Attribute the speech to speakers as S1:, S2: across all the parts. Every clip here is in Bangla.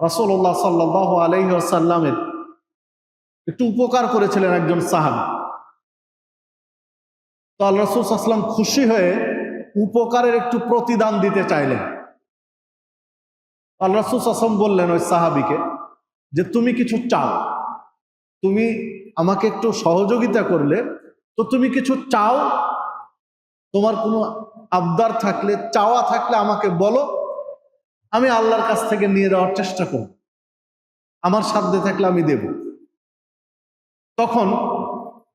S1: রাসূলুল্লাহ সাল্লাল্লাহু আলাইহি ওয়াসাল্লামের একটু উপকার করেছিলেন একজন সাহাবী। তো আল্লাহ রসুল আসলাম খুশি হয়ে উপকারের একটু প্রতিদান দিতে চাইলেন। আল্লাহ রসুল আসলাম বললেন ওই সাহাবিকে যে, তুমি কিছু চাও। তুমি আমাকে একটু সহযোগিতা করলে তো তুমি কিছু চাও। তোমার কোনো আবদার থাকলে, চাওয়া থাকলে আমাকে বলো। আমি আল্লাহর কাছ থেকে নিয়ে দেওয়ার চেষ্টা করব। আমার সাধ্যে থাকলে আমি দেব। তখন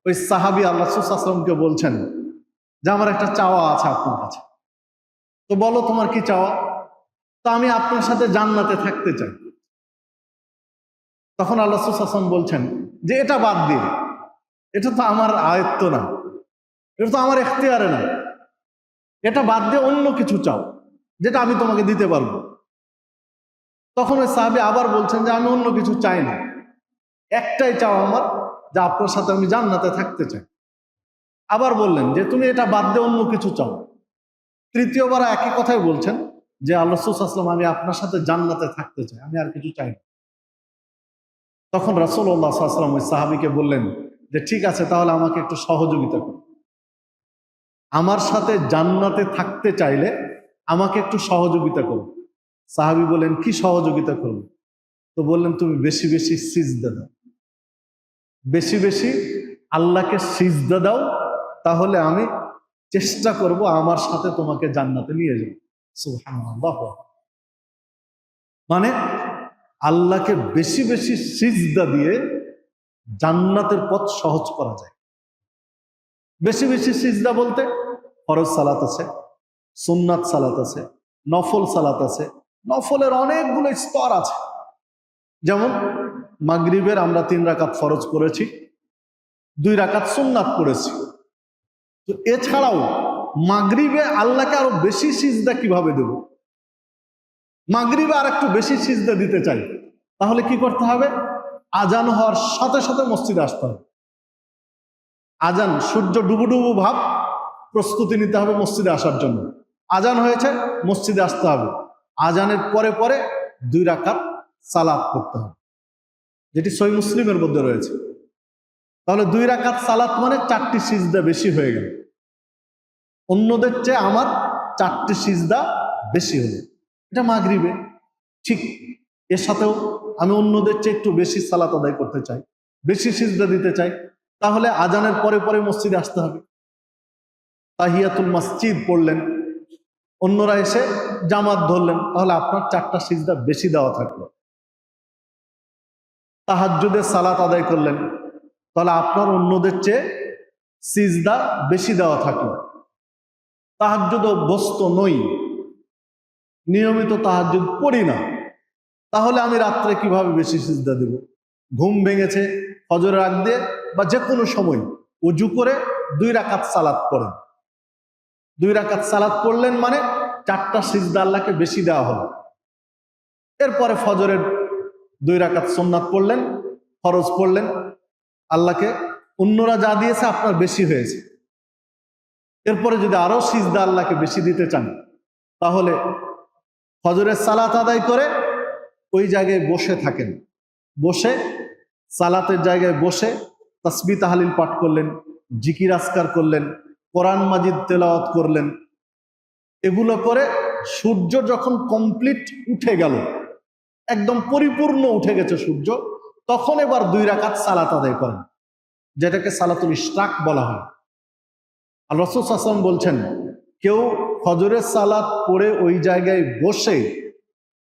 S1: ওই সাহাবি আল্লাহ আসলামকে বলছেন যে, আমার একটা চাওয়া আছে আপনার কাছে। তো বলো তোমার কি চাওয়া? তো আমি আপনার সাথে জান্নাতে থাকতে চাই। তখন আল্লাহ আসলাম বলছেন যে, এটা বাদ দিয়ে, এটা তো আমার আয়ত্ত না। এটা তো আমার এখতিয়ারে না। এটা বাদ দিয়ে অন্য কিছু চাও, যেটা আমি তোমাকে দিতে পারব। তখন ওই সাহাবি আবার বলছেন যে, আমি অন্য কিছু চাই না। একটাই চাও আমার, যে আপনার সাথে আমি জান্নাতে থাকতে চাই। আবার বললেন যে, তুমি এটা বাদ দিয়ে অন্য কিছু চাও। তৃতীয়বার একই কথাই বলছেন যে, আল্লাহ আসলাম আমি আপনার সাথে জান্নাতে থাকতে চাই, আমি আর কিছু চাই না। তখন রাসুল্লাহ আসলাম ওই সাহাবিকে বললেন যে, ঠিক আছে, তাহলে আমাকে একটু সহযোগিতা করুন আমার সাথে জান্নাতে থাকতে চাইলে আমাকে একটু সহযোগিতা করুন সাহাবি বললেন, কি সহযোগিতা করুন তো বললেন, তুমি বেশি বেশি সিজদা দাও। বেশি বেশি আল্লাহকে সিজদা দাও, তাহলে আমি চেষ্টা করব আমার সাথে তোমাকে জান্নাতে নিয়ে যাব মানে আল্লাহকে বেশি বেশি সিজদা দিয়ে জান্নাতের পথ সহজ করা যায়। বেশি বেশি সিজদা বলতে ফরজ সালাত আছে, সুন্নাত সালাত আছে, নফল সালাত আছে নফলের অনেকগুলো স্তর আছে। যেমন, মাগরিবের আমরা তিন রাকাত ফরজ করেছি দুই রাকাত সুন্নাত করেছি তো এছাড়াও, মাগরিবে আল্লাহকে আরও বেশি সিজদা কীভাবে দেব? মাগরিবে আর একটু বেশি সিজদা দিতে চাই, তাহলে কি করতে হবে? আজান হওয়ার সাথে সাথে মসজিদে আসতে হবে। আজান, সূর্য ডুবু ডুবু ভাব প্রস্তুতি নিতে হবে মসজিদে আসার জন্য। আজান হয়েছে, মসজিদে আসতে হবে। আজানের পরে পরে দুই রাকাত সালাত করতে হবে, যেটি সই মুসলিমের মধ্যে রয়েছে। তাহলে দুই রাকাত সালাত মানে চারটি সিজদা বেশি হয়ে গেল। অন্যদের চেয়ে আমার চারটি সিজদা বেশি হলো। এটা মাগরিবে, ঠিক এর সাথেও আমি অন্যদের চেয়ে একটু বেশি সালাত আদায় করতে চাই, বেশি সিজদা দিতে চাই। তাহলে আজানের পরে পরে মসজিদে আসতে হবে। তাহিয়াতুল মসজিদ পড়লেন অন্যরা এসে জামাত ধরলেন, তাহলে আপনার চারটা সিজদা বেশি দেওয়া থাকল। তাহাজ্জুদের সালাত আদায় করলেন, তাহলে আপনার অন্যদের চেয়ে সিজদা বেশি দেওয়া থাকল। তাহাজ্জুদ অভ্যস্ত নই, নিয়মিত তাহাজ্জুদ পড়ি না, তাহলে আমি রাত্রে কীভাবে বেশি সিজদা দেব? ঘুম ভেঙেছে, ফজরের আগ দিয়ে বা যে কোনো সময় উজু করে দুই রাকাত সালাত পড়েন। দুই রাকাত সালাত পড়লেন মানে চারটা সিজদা আল্লাহকে বেশি দেওয়া হলো। এরপরে ফজরের দুই রাকাত সোমনাথ পড়লেন, ফরজ পড়লেন, আল্লাহকে অন্যরা যা দিয়েছে আপনার বেশি হয়েছে। এরপরে যদি আরও সিজদা আল্লাহকে বেশি দিতে চান, তাহলে ফজরের সালাত আদায় করে ওই জায়গায় বসে থাকেন। বসে সালাতের জায়গায় বসে তসবি তাহালিল পাঠ করলেন, জিকির আসকার করলেন কোরআন মাজিদ তেলাওয়াত করলেন। এগুলো করে সূর্য যখন কমপ্লিট উঠে গেল, একদম পরিপূর্ণ উঠে গেছে সূর্য, তখন এবার দুই রাকাত সালাত আদায় করেন, যেটাকে সালাতুল ইস্টাক বলা হয়। আর রসুল আসলাম বলছেন, কেউ ফজরের সালাত পড়ে ওই জায়গায় বসে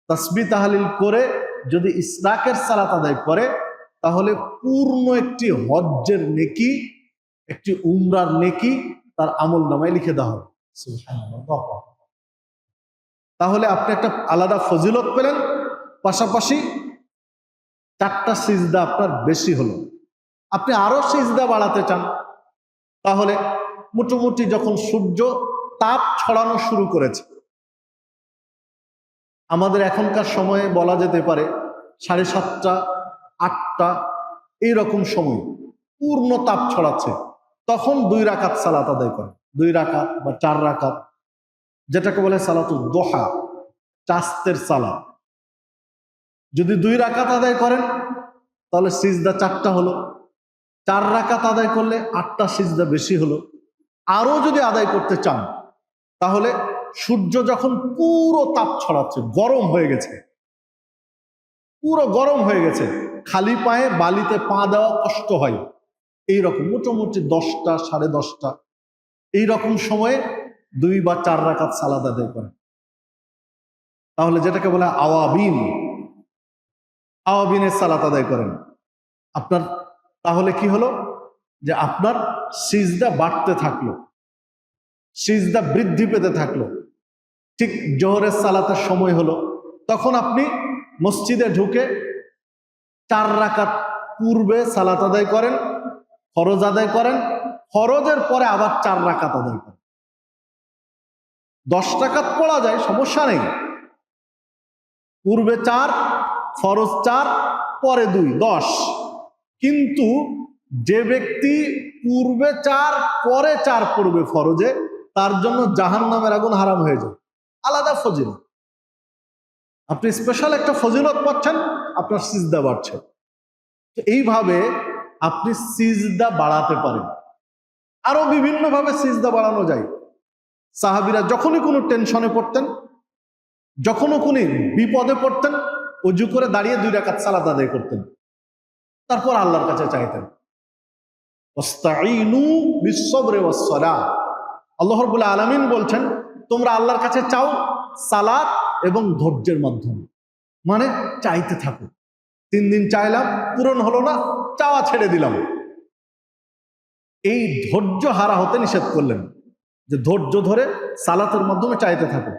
S1: তসবি তাহালিল করে যদি ইসরাকের সালাত আদায় করে, তাহলে পূর্ণ একটি হজ্জের নেকি, একটি উমরার নেকি তার আমল নামায় লিখে দেওয়া হবে তাহলে আপনি একটা আলাদা ফজিলত পেলেন পাশাপাশি চারটা সিজদা আপনার বেশি হলো। আপনি আরও সিজদা বাড়াতে চান তাহলে মোটামুটি যখন সূর্য তাপ ছড়ানো শুরু করেছে আমাদের এখনকার সময়ে বলা যেতে পারে সাড়ে সাতটা আটটা এইরকম সময় পূর্ণ তাপ ছড়াচ্ছে। তখন দুই রাকাত সালাত আদায় করে। দুই রাকাত বা চার রাকাত, যেটাকে বলে সালাতুল দোহা, চাস্তের সালাত। যদি দুই রাকাত আদায় করেন, তাহলে সিজদা চারটা হলো। চার রাকাত আদায় করলে আটটা সিজদা বেশি হলো। আরও যদি আদায় করতে চান, তাহলে সূর্য যখন পুরো তাপ ছড়াচ্ছে, গরম হয়ে গেছে। পুরো গরম হয়ে গেছে। খালি পায়ে বালিতে পা দেওয়া কষ্ট হয়। এই রকম মোটামুটি দশটা, সাড়ে দশটা। এই রকম সময়ে দুই বা চার রাকাত সালাদ আদায় করেন। তাহলে যেটাকে বলে আওয়াবিন, আওয়াবিনের সালাত আদায় করেন। আপনার, তাহলে কি হলো? যে আপনার সিজদা বাড়তে থাকল, সিজদা বৃদ্ধি পেতে থাকল। ঠিক জোহরের সালাতের সময় হলো, তখন আপনি মসজিদে ঢুকে চার রাকাত পূর্বে সালাত আদায় করেন ফরজ আদায় করেন, ফরজের পরে আবার চার রাকাত আদায় করেন। দশ টাকাত পড়া যায়, সমস্যা নেই। পূর্বে চার, ফরজ চার, পরে দুই, দশ। কিন্তু যে ব্যক্তি পূর্বে চার, পরে চার পড়বে ফরজে, তার জন্য জাহান নামের আগুন হারাম হয়ে যায়। আলাদা ফজিলত। আপনি স্পেশাল একটা ফজিলত পাচ্ছেন, আপনার সিজদা বাড়ছে। এইভাবে আপনি সিজদা বাড়াতে পারেন। আরও বিভিন্নভাবে সিজদা বাড়ানো যায়। সাহাবিরা যখনই কোনো টেনশনে পড়তেন, যখনও কোনো বিপদে পড়তেন, অজু করে দাঁড়িয়ে দুই রাকাত সালাদ আদায় করতেন। তারপর আল্লাহর কাছে চাইতেন, ওয়াস্তাঈনু বিশ্বরে ওয়াসসালা আল্লাহ রাব্বুল আলামিন বলছেন, তোমরা আল্লাহর কাছে চাও সালাত এবং ধৈর্যের মাধ্যমে। মানে চাইতে থাকো। তিন দিন চাইলাম, পূরণ হলো না চাওয়া ছেড়ে দিলাম। এই ধৈর্য হারা হতে নিষেধ করলেন যে ধৈর্য ধরে সালাতের মাধ্যমে চাইতে থাকো